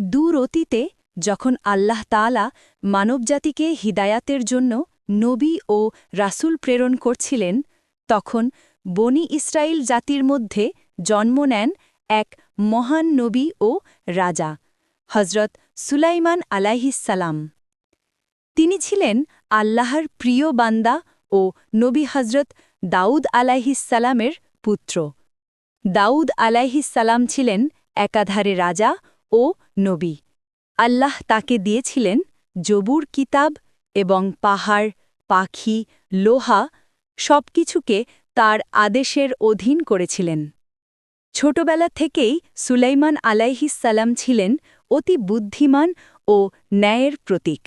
দূর অতীতে যখন আল্লাহ তাআলা মানবজাতিকে হিদায়াতের জন্য নবী ও রাসূল প্রেরণ করছিলেন, তখন বনি ইসরায়েল জাতির মধ্যে জন্ম নেন এক মহান নবী ও রাজা হজরত সুলাইমান আলাইহিসালাম তিনি ছিলেন আল্লাহর প্রিয় বান্দা ও নবী হজরত দাউদ আলাইহিসালামের পুত্র। দাউদ আলাইহিসালাম ছিলেন একাধারে রাজা ও নবী। আল্লাহ তাকে দিয়েছিলেন জবুর কিতাব এবং পাহাড়, পাখি, লোহা সবকিছুকে তার আদেশের অধীন করেছিলেন। ছোটবেলা থেকেই সুলাইমান আলাইহিসাল্লাম ছিলেন অতি বুদ্ধিমান ও ন্যায়ের প্রতীক।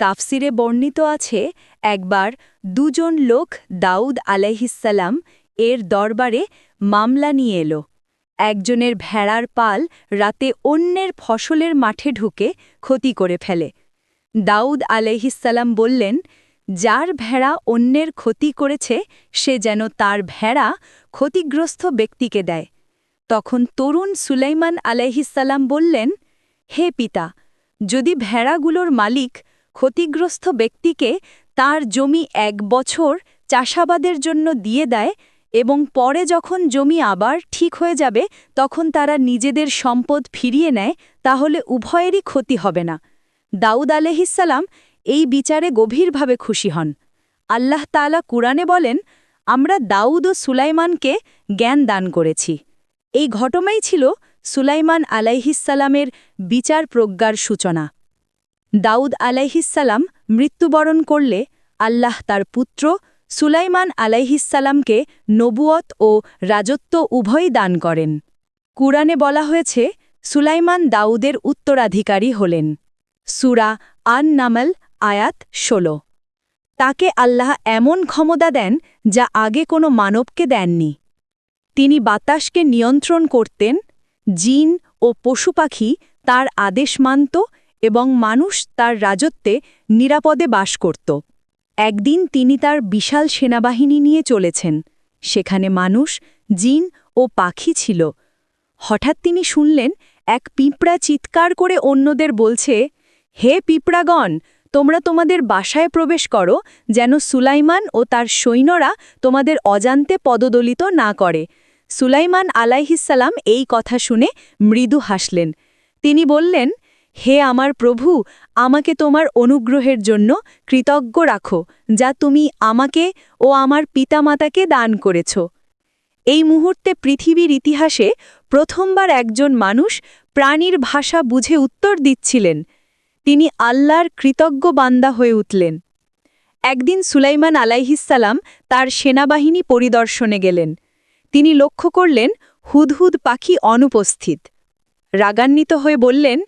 তাফসিরে বর্ণিত আছে, একবার দুজন লোক দাউদ আলাইহিসাল্লাম এর দরবারে মামলা নিয়ে এলো। একজনের ভেড়ার পাল রাতে অন্যের ফসলের মাঠে ঢুকে ক্ষতি করে ফেলে। দাউদ আলাইহিসাল্লাম বললেন, যার ভেড়া অন্যের ক্ষতি করেছে, সে যেন তার ভেড়া ক্ষতিগ্রস্ত ব্যক্তিকে দেয়। তখন তরুণ সুলাইমান আলাইহিসাল্লাম বললেন, হে পিতা, যদি ভেড়াগুলোর মালিক ক্ষতিগ্রস্ত ব্যক্তিকে তার জমি এক বছর চাষাবাদের জন্য দিয়ে দেয় এবং পরে যখন জমি আবার ঠিক হয়ে যাবে, তখন তারা নিজেদের সম্পদ ফিরিয়ে নেয়, তাহলে উভয়েরই ক্ষতি হবে না। দাউদ আলহিসাল্লাম এই বিচারে গভীরভাবে খুশি হন। আল্লাহ তালা কুরআনে বলেন, আমরা দাউদ ও সুলাইমানকে জ্ঞান দান করেছি। এই ঘটনাই ছিল সুলাইমান আলাইহিসাল্লামের বিচার প্রজ্ঞার সূচনা। দাউদ আলাইহিসাল্লাম মৃত্যুবরণ করলে আল্লাহ তার পুত্র সুলাইমান আলাইহিসাল্লামকে নবুয়ত ও রাজত্ব উভয়ই দান করেন। কুরআনে বলা হয়েছে, সুলাইমান দাউদের উত্তরাধিকারী হলেন। সুরা আন নামল আয়াত ১৬ তাকে আল্লাহ এমন ক্ষমতা দেন যা আগে কোনো মানবকে দেননি। তিনি বাতাসকে নিয়ন্ত্রণ করতেন, জিন ও পশু পাখি তার আদেশ মানত এবং মানুষ তার রাজত্বে নিরাপদে বাস করত। একদিন তিনি তার বিশাল সেনাবাহিনী নিয়ে চলেছেন। সেখানে মানুষ, জিন ও পাখি ছিল। হঠাৎ তিনি শুনলেন, এক পিঁপড়া চিৎকার করে অন্যদের বলছে, হে পিঁপড়াগণ, তোমরা তোমাদের বাসায় প্রবেশ করো, যেন সুলাইমান ও তার সৈন্যরা তোমাদের অজান্তে পদদলিত না করে। সুলাইমান আলাইহিসাল্লাম এই কথা শুনে মৃদু হাসলেন। তিনি বললেন হে আমার প্রভু, আমাকে তোমার অনুগ্রহের জন্য কৃতজ্ঞ রাখো, যা তুমি আমাকে ও আমার পিতামাতাকে দান করেছ। এই মুহূর্তে পৃথিবীর ইতিহাসে প্রথমবার একজন মানুষ প্রাণীর ভাষা বুঝে উত্তর দিচ্ছিলেন। তিনি আল্লাহর কৃতজ্ঞ বান্দা হয়ে উঠলেন। একদিন সুলাইমান আলাইহিসাল্লাম তার সেনাবাহিনী পরিদর্শনে গেলেন। তিনি লক্ষ্য করলেন, হুদহুদ পাখি অনুপস্থিত। রাগান্বিত হয়ে বললেন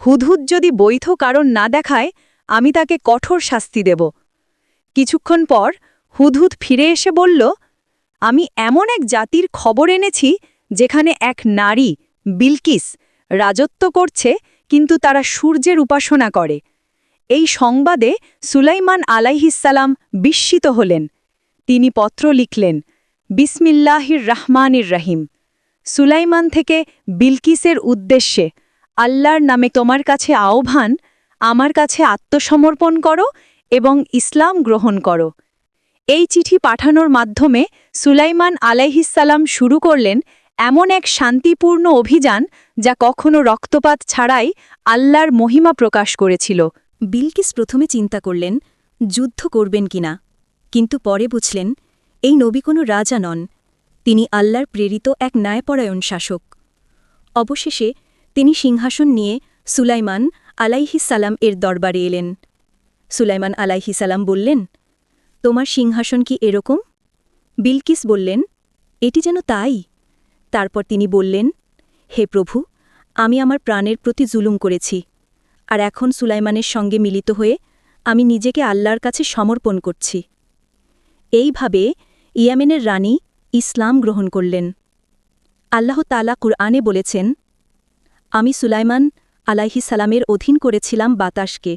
হুদহুদ যদি বৈধ কারণ না দেখায়, আমি তাকে কঠোর শাস্তি দেব। কিছুক্ষণ পর হুদহুদ ফিরে এসে বলল, আমি এমন এক জাতির খবর এনেছি, যেখানে এক নারী, বিলকিস, রাজত্ব করছে, কিন্তু তারা সূর্যের উপাসনা করে। এই সংবাদে সুলাইমান আলাইহিসাল্লাম বিস্মিত হলেন। তিনি পত্র লিখলেন, বিসমিল্লাহির রহমানির রহিম। সুলাইমান থেকে বিলকিসের উদ্দেশ্যে আল্লাহর নামে তোমার কাছে আহ্বান, আমার কাছে আত্মসমর্পণ করো এবং ইসলাম গ্রহণ করো। এই চিঠি পাঠানোর মাধ্যমে সুলাইমান আলাইহিসাল্লাম শুরু করলেন এমন এক শান্তিপূর্ণ অভিযান যা কখনো রক্তপাত ছাড়াই আল্লাহর মহিমা প্রকাশ করেছিল। বিলকিস প্রথমে চিন্তা করলেন, যুদ্ধ করবেন কিনা কিন্তু পরে বুঝলেন, এই নবী কোনো রাজা নন, তিনি আল্লাহর প্রেরিত এক ন্যায়পরায়ণ শাসক। অবশেষে তিনি সিংহাসন নিয়ে সুলাইমান আলাইহিসাল্লাম এর দরবারে এলেন। সুলাইমান আলাইহিসাল্লাম বললেন, তোমার সিংহাসন কি এরকম? বিলকিস বললেন, এটি যেন তাই। তারপর তিনি বললেন, হে প্রভু, আমি আমার প্রাণের প্রতি জুলুম করেছি, আর এখন সুলাইমানের সঙ্গে মিলিত হয়ে আমি নিজেকে আল্লাহর কাছে সমর্পণ করছি। এইভাবে ইয়ামেনের রানী ইসলাম গ্রহণ করলেন। আল্লাহ তালা কুরআনে বলেছেন আমি সুলাইমান আলাইহি সালামের অধীন করেছিলাম বাতাসকে,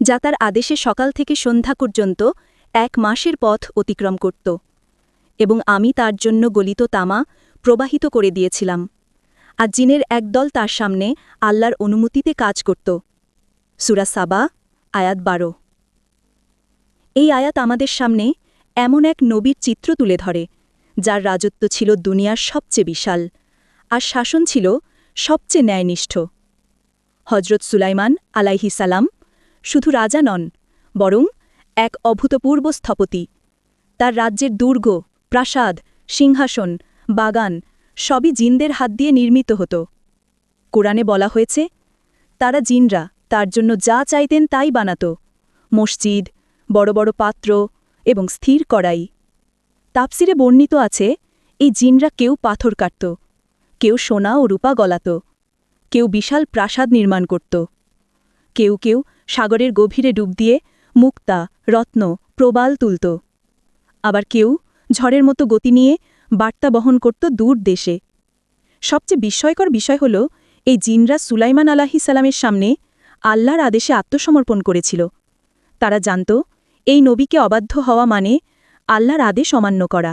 যা তার আদেশে সকাল থেকে সন্ধ্যা পর্যন্ত এক মাসের পথ অতিক্রম করত, এবং আমি তার জন্য গলিত তামা প্রবাহিত করে দিয়েছিলাম। আর জিনের একদল তার সামনে আল্লাহর অনুমতিতে কাজ করত। সুরা সাবা, আয়াত বারো। এই আয়াত আমাদের সামনে এমন এক নবীর চিত্র তুলে ধরে, যার রাজত্ব ছিল দুনিয়ার সবচেয়ে বিশাল, আর শাসন ছিল সবচেয়ে ন্যায়নিষ্ঠ। হজরত সুলাইমান আলাইহি সালাম শুধু রাজা নন, বরং এক অভূতপূর্ব স্থপতি। তার রাজ্যের দুর্গ, প্রাসাদ, সিংহাসন, বাগান সবই জিনদের হাত দিয়ে নির্মিত হতো। কোরআনে বলা হয়েছে, তারা জিনরা তার জন্য যা চাইতেন তাই বানাত। মসজিদ, বড় বড় পাত্র এবং স্থির করাই তাপসিরে বর্ণিত আছে, এই জিনরা কেউ পাথর কাটত কেউ সোনা ও রূপা গলাত, কেউ বিশাল প্রাসাদ নির্মাণ করত, কেউ কেউ সাগরের গভীরে ডুব দিয়ে মুক্তা, রত্ন, প্রবাল তুলত, আবার কেউ ঝড়ের মতো গতি নিয়ে বার্তা বহন করত দূর দেশে। সবচেয়ে বিস্ময়কর বিষয় হল, এই জিনরা সুলাইমান আলাহি সালামের সামনে আল্লাহর আদেশে আত্মসমর্পণ করেছিল। তারা জানত, এই নবীকে অবাধ্য হওয়া মানে আল্লাহর আদেশ অমান্য করা।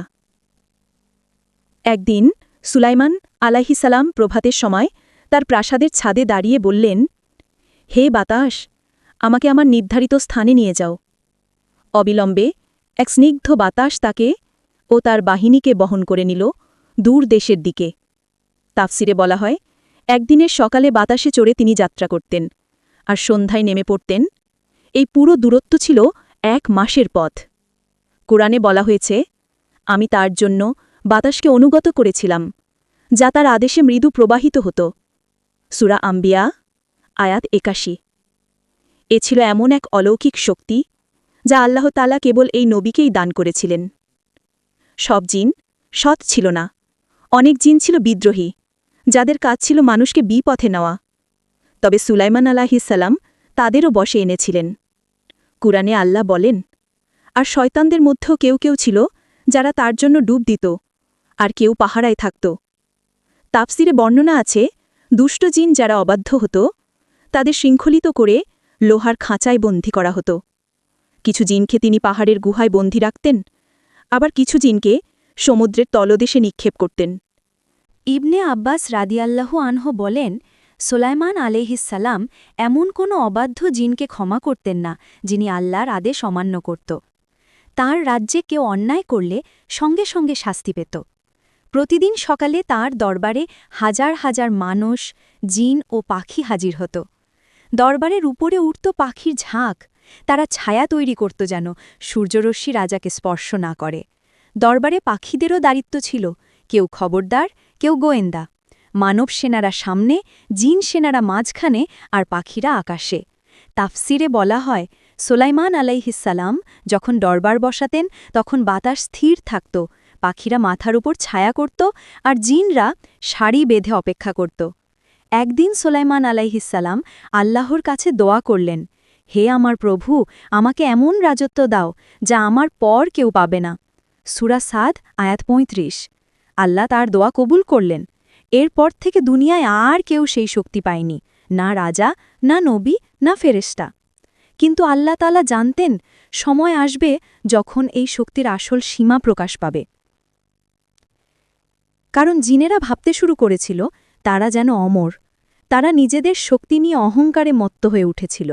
একদিন সুলাইমান আলাহিসাল্লাম প্রভাতের সময় তার প্রাসাদের ছাদে দাঁড়িয়ে বললেন, হে বাতাস, আমাকে আমার নির্ধারিত স্থানে নিয়ে যাও। অবিলম্বে এক স্নিগ্ধ বাতাস তাকে ও তার বাহিনীকে বহন করে নিল দূর দেশের দিকে। তাফসিরে বলা হয়, একদিনের সকালে বাতাসে চড়ে তিনি যাত্রা করতেন আর সন্ধ্যায় নেমে পড়তেন। এই পুরো দূরত্ব ছিল এক মাসের পথ। কোরআনে বলা হয়েছে, আমি তার জন্য বাতাসকে অনুগত করেছিলাম, যা তার আদেশে মৃদু প্রবাহিত হতো। সুরা আম্বিয়া, আয়াত একাশি। এ ছিল এমন এক অলৌকিক শক্তি, যা আল্লাহ তালা কেবল এই নবীকেই দান করেছিলেন। সব জিন সৎ ছিল না। অনেক জিন ছিল বিদ্রোহী, যাদের কাজ ছিল মানুষকে বিপথে নেওয়া। তবে সুলাইমান আলাহিসাল্লাম তাদেরও বসে এনেছিলেন। কুরআনে আল্লাহ বলেন, আর শয়তানদের মধ্যেও কেউ কেউ ছিল যারা তার জন্য ডুব দিত। আর কেউ পাহারায় থাকত। তাপসিরে বর্ণনা আছে, দুষ্ট জিন যারা অবাধ্য হতো, তাদের শৃঙ্খলিত করে লোহার খাঁচায় বন্দী করা হতো। কিছু জিনকে তিনি পাহাড়ের গুহায় বন্দী রাখতেন, আবার কিছু জিনকে সমুদ্রের তলদেশে নিক্ষেপ করতেন। ইবনে আব্বাস রাদিয়াল্লাহু আনহ বলেন, সোলাইমান আলেহিসাল্লাম এমন কোনো অবাধ্য জিনকে ক্ষমা করতেন না, যিনি আল্লাহর আদেশ অমান্য করত। তার রাজ্যে কেউ অন্যায় করলে সঙ্গে সঙ্গে শাস্তি পেত। প্রতিদিন সকালে তার দরবারে হাজার হাজার মানুষ, জিন ও পাখি হাজির হতো। দরবারের উপরে উঠত পাখির ঝাঁক। তারা ছায়া তৈরি করত যেন সূর্যরশ্মি রাজাকে স্পর্শ না করে। দরবারে পাখিদেরও দায়িত্ব ছিল, কেউ খবরদার, কেউ গোয়েন্দা। মানব সেনারা সামনে, জিন সেনারা মাঝখানে আর পাখিরা আকাশে। তাফসিরে বলা হয়, সোলাইমান আলাইহিসাল্লাম যখন দরবার বসাতেন, তখন বাতাস স্থির থাকত পাখিরা মাথার উপর ছায়া করত আর জিনরা শাড়ি বেঁধে অপেক্ষা করত। একদিন সোলাইমান আলাইহিসাল্লাম আল্লাহর কাছে দোয়া করলেন, হে আমার প্রভু, আমাকে এমন রাজত্ব দাও যা আমার পর কেউ পাবে না। সুরা সাদ, আয়াত পঁয়ত্রিশ। আল্লাহ তার দোয়া কবুল করলেন। এরপর থেকে দুনিয়ায় আর কেউ সেই শক্তি পায়নি, না রাজা, না নবী, না ফেরেস্তা কিন্তু আল্লাহ তালা জানতেন, সময় আসবে যখন এই শক্তির আসল সীমা প্রকাশ পাবে। কারণ জিনেরা ভাবতে শুরু করেছিল, তারা যেন অমর। তারা নিজেদের শক্তি নিয়ে অহংকারে মত্ত হয়ে উঠেছিল।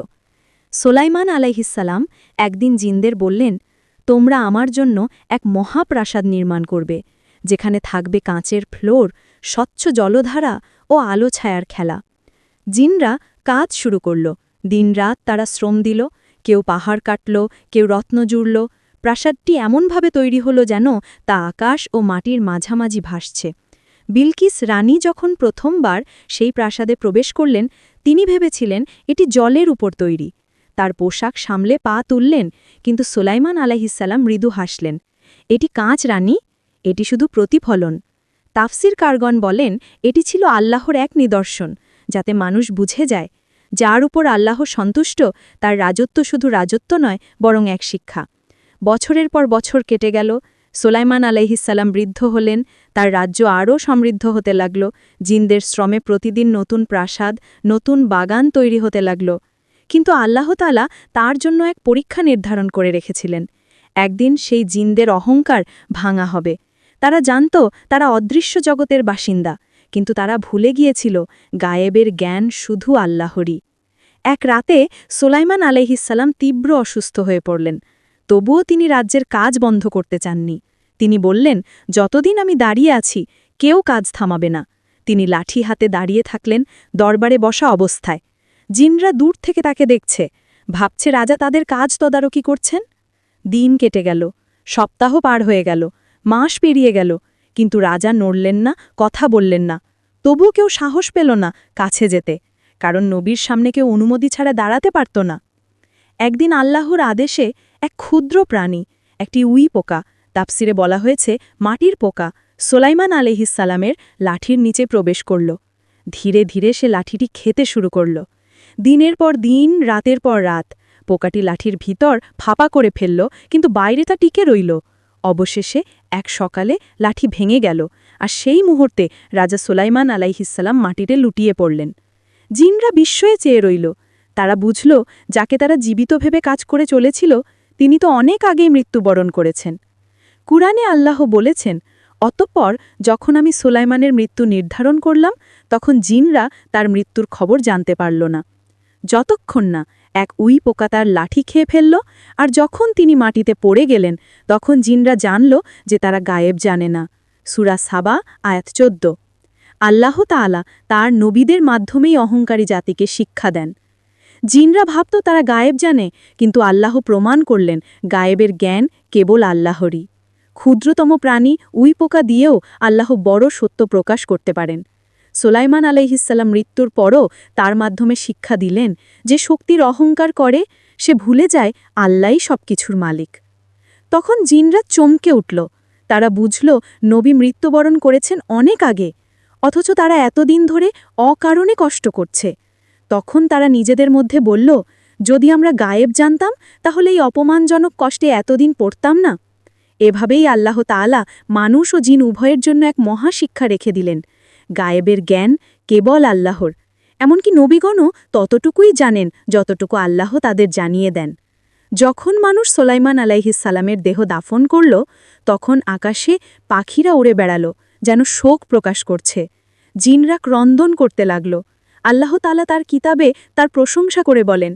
সোলাইমান আলাইহিসাল্লাম একদিন জিনদের বললেন, তোমরা আমার জন্য এক মহাপ্রাসাদ নির্মাণ করবে, যেখানে থাকবে কাঁচের ফ্লোর, স্বচ্ছ জলধারা ও আলো ছায়ার খেলা। জিনরা কাজ শুরু করল। দিনরাত তারা শ্রম দিল, কেউ পাহাড় কাটল, কেউ রত্ন জুড়ল প্রাসাদটি এমনভাবে তৈরি হল যেন তা আকাশ ও মাটির মাঝামাঝি ভাসছে। বিলকিস রানী যখন প্রথমবার সেই প্রাসাদে প্রবেশ করলেন, তিনি ভেবেছিলেন এটি জলের উপর তৈরি। তার পোশাক সামলে পা তুললেন, কিন্তু সোলাইমান আলাহিসাল্লাম মৃদু হাসলেন। এটি কাঁচ, রানী, এটি শুধু প্রতিফলন তাফসির কারগন বলেন, এটি ছিল আল্লাহর এক নিদর্শন, যাতে মানুষ বুঝে যায়, যার উপর আল্লাহ সন্তুষ্ট, তার রাজত্ব শুধু রাজত্ব নয়, বরং এক শিক্ষা। বছরের পর বছর কেটে গেল। সোলাইমান আলাইহিসাল্লাম বৃদ্ধ হলেন, তার রাজ্য আরও সমৃদ্ধ হতে লাগল। জিনদের শ্রমে প্রতিদিন নতুন প্রাসাদ, নতুন বাগান তৈরি হতে লাগল। কিন্তু আল্লাহতালা তার জন্য এক পরীক্ষা নির্ধারণ করে রেখেছিলেন। একদিন সেই জিনদের অহংকার ভাঙা হবে। তারা জানত, তারা অদৃশ্য জগতের বাসিন্দা। কিন্তু তারা ভুলে গিয়েছিল, গায়েবের জ্ঞান শুধু আল্লাহরই। এক রাতে সোলাইমান আলাইহিসাল্লাম তীব্র অসুস্থ হয়ে পড়লেন। তবুও তিনি রাজ্যের কাজ বন্ধ করতে চাননি। তিনি বললেন, যতদিন আমি দাঁড়িয়ে আছি, কেউ কাজ থামাবে না। তিনি লাঠি হাতে দাঁড়িয়ে থাকলেন, দরবারে বসা অবস্থায়। জিনরা দূর থেকে তাকে দেখছে। ভাবছে, রাজা তাদের কাজ তদারকি করছেন? দিন কেটে গেল, সপ্তাহ পার হয়ে গেল, মাস পেরিয়ে গেল, কিন্তু রাজা নড়লেন না, কথা বললেন না। তবুও কেউ সাহস পেল না কাছে যেতে, কারণ নবীর সামনে কেউ অনুমতি ছাড়া দাঁড়াতে পারত না। একদিন আল্লাহর আদেশে এক ক্ষুদ্র প্রাণী, একটি উই পোকা। তাপসিরে বলা হয়েছে, মাটির পোকা সোলাইমান আলহিসালামের লাঠির নিচে প্রবেশ করল। ধীরে ধীরে সে লাঠিটি খেতে শুরু করল। দিনের পর দিন, রাতের পর রাত, পোকাটি লাঠির ভিতর ফাঁপা করে ফেলল, কিন্তু বাইরে তা টিকে রইল। অবশেষে এক সকালে লাঠি ভেঙে গেল, আর সেই মুহূর্তে রাজা সোলাইমান আলাইহিসাল্লাম মাটিতে লুটিয়ে পড়লেন। জিনরা বিস্ময়ে চেয়ে রইল। তারা বুঝল, যাকে তারা জীবিত ভেবে কাজ করে চলেছিল তিনি তো অনেক আগেই মৃত্যুবরণ করেছেন। কুরআনে আল্লাহ বলেছেন, অতঃপর যখন আমি সোলাইমানের মৃত্যু নির্ধারণ করলাম, তখন জিনরা তার মৃত্যুর খবর জানতে পারল না। যতক্ষণ না এক উই পোকা তার লাঠি খেয়ে ফেলল, আর যখন তিনি মাটিতে পড়ে গেলেন, তখন জিনরা জানল যে তারা গায়েব জানে না। সুরা সাবা, আয়াত চোদ্দ। আল্লাহ তাআলা তার নবীদের মাধ্যমেই অহংকারী জাতিকে শিক্ষা দেন। জিনরা ভাবত তারা গায়েব জানে, কিন্তু আল্লাহ প্রমাণ করলেন, গায়েবের জ্ঞান কেবল আল্লাহরই। ক্ষুদ্রতম প্রাণী উই পোকা দিয়েও আল্লাহ বড় সত্য প্রকাশ করতে পারেন। সোলাইমান আলাইহিসাল্লাম মৃত্যুর পরও তার মাধ্যমে শিক্ষা দিলেন যে শক্তির অহংকার করে, সে ভুলে যায় আল্লাহই সবকিছুর মালিক। তখন জিনরা চমকে উঠল। তারা বুঝল, নবী মৃত্যুবরণ করেছেন অনেক আগে, অথচ তারা এতদিন ধরে অকারণে কষ্ট করছে। তখন তারা নিজেদের মধ্যে বলল, যদি আমরা গায়েব জানতাম, তাহলে এই অপমানজনক কষ্টে এতদিন পড়তাম না। এভাবেই আল্লাহ তাআলা মানুষ ও জিন উভয়ের জন্য এক মহাশিক্ষা রেখে দিলেন। গায়েবের জ্ঞান কেবল আল্লাহর। এমনকি নবীগণও ততটুকুই জানেন যতটুকু আল্লাহ তাদের জানিয়ে দেন। যখন মানুষ সোলাইমান আলাইহিসালামের দেহ দাফন করল, তখন আকাশে পাখিরা উড়ে বেড়াল, যেন শোক প্রকাশ করছে। জিনরা ক্রন্দন করতে লাগল। আল্লাহ তালা তার কিতাবে তার প্রশংসা করে বলেন,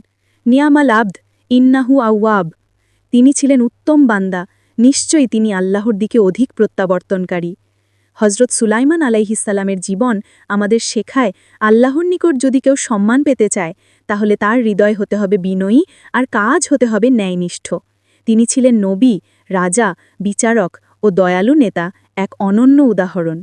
নিয়ামাল আব্দ ইন্নাহু আউয়াব তিনি ছিলেন উত্তম বান্দা, নিশ্চয়ই তিনি আল্লাহর দিকে অধিক প্রত্যাবর্তনকারী। হজরত সুলাইমান আলাইহিসাল্লামের জীবন আমাদের শেখায়, আল্লাহর নিকট যদি কেউ সম্মান পেতে চায়, তাহলে তার হৃদয় হতে হবে বিনয়ী আর কাজ হতে হবে ন্যায়নিষ্ঠ। তিনি ছিলেন নবী, রাজা, বিচারক ও দয়ালু নেতা, এক অনন্য উদাহরণ।